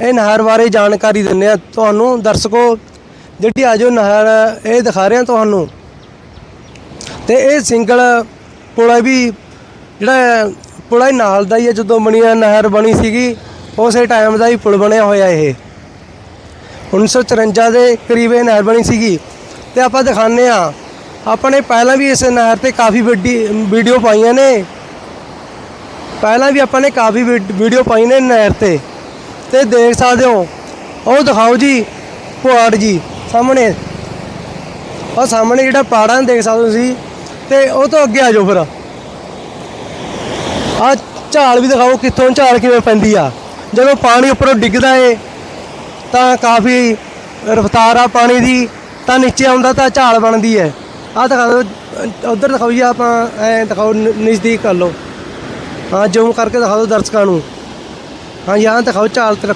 ਇਹ ਨਹਿਰ ਬਾਰੇ ਜਾਣਕਾਰੀ ਦਿੰਦੇ ਆ। ਤੁਹਾਨੂੰ ਦਰਸ਼ਕੋ, ਜਿਹੜੀ ਆਜੋ ਨਹਿਰ ਇਹ ਦਿਖਾ ਰਹੇ ਆ ਤੁਹਾਨੂੰ। ਤੇ ਇਹ ਸਿੰਗਲ ਪੁਲ ਵੀ, ਜਿਹੜਾ ਪੁਲ ਇਹ ਨਾਲ ਦਾ ਹੀ ਹੈ ਜਦੋਂ ਬਣਿਆ ਨਹਿਰ ਬਣੀ ਸੀਗੀ, ਉਸੇ ਟਾਈਮ ਦਾ ਹੀ ਪੁਲ ਬਣਿਆ ਹੋਇਆ ਇਹ। 1954 ਦੇ ਕਰੀਬ ਇਹ ਨਹਿਰ ਬਣੀ ਸੀਗੀ। ਤੇ ਆਪਾਂ ਦਿਖਾਉਂਦੇ ਆ ਆਪਣੇ ਪਹਿਲਾਂ ਵੀ ਇਸ ਨਹਿਰ ਤੇ ਕਾਫੀ ਵੱਡੀ ਵੀਡੀਓ ਪਾਈਆਂ ਨੇ। ਪਹਿਲਾਂ ਵੀ ਆਪਾਂ ਨੇ ਕਾਫੀ ਵੀਡੀਓ ਪਾਈ ਨੇ ਨਹਿਰ ਤੇ। ਤੇ ਦੇਖ ਸਕਦੇ ਹੋ। ਉਹ ਦਿਖਾਓ ਜੀ, ਪਹਾੜ ਜੀ, ਸਾਹਮਣੇ। ਉਹ ਸਾਹਮਣੇ ਜਿਹੜਾ ਪਹਾੜਾਂ ਦੇਖ ਸਕਦੇ ਹੋ ਤੁਸੀਂ, ਤੇ ਉਹ ਤੋਂ ਅੱਗੇ ਆ ਜਾਓ ਫਿਰ। ਆ ਝਾਲ ਵੀ ਦਿਖਾਓ ਕਿੱਥੋਂ ਝਾਲ ਕਿਵੇਂ ਪੈਂਦੀ ਆ। ਜਦੋਂ ਪਾਣੀ ਉੱਪਰੋਂ ਡਿੱਗਦਾ ਏ, ਤਾਂ ਕਾਫੀ ਰਫਤਾਰ ਆ ਪਾਣੀ ਦੀ, ਤਾਂ ਨੀਚੇ ਆਉਂਦਾ ਤਾਂ ਝਾਲ ਬਣਦੀ ਹੈ ਆ ਦਿਖਾ ਦਿਓ, ਉਧਰ ਦਿਖਾਓ ਜੀ ਆਪਾਂ, ਐ ਦਿਖਾਓ ਨਜ਼ਦੀਕ ਕਰ ਲਓ। ਹਾਂ ਜ਼ੂਮ ਕਰਕੇ ਦਿਖਾ ਦਿਓ ਦਰਸ਼ਕਾਂ ਨੂੰ। ਹਾਂ ਯਹਾਂ ਦਿਖਾਓ ਝਾਲ ਤੇ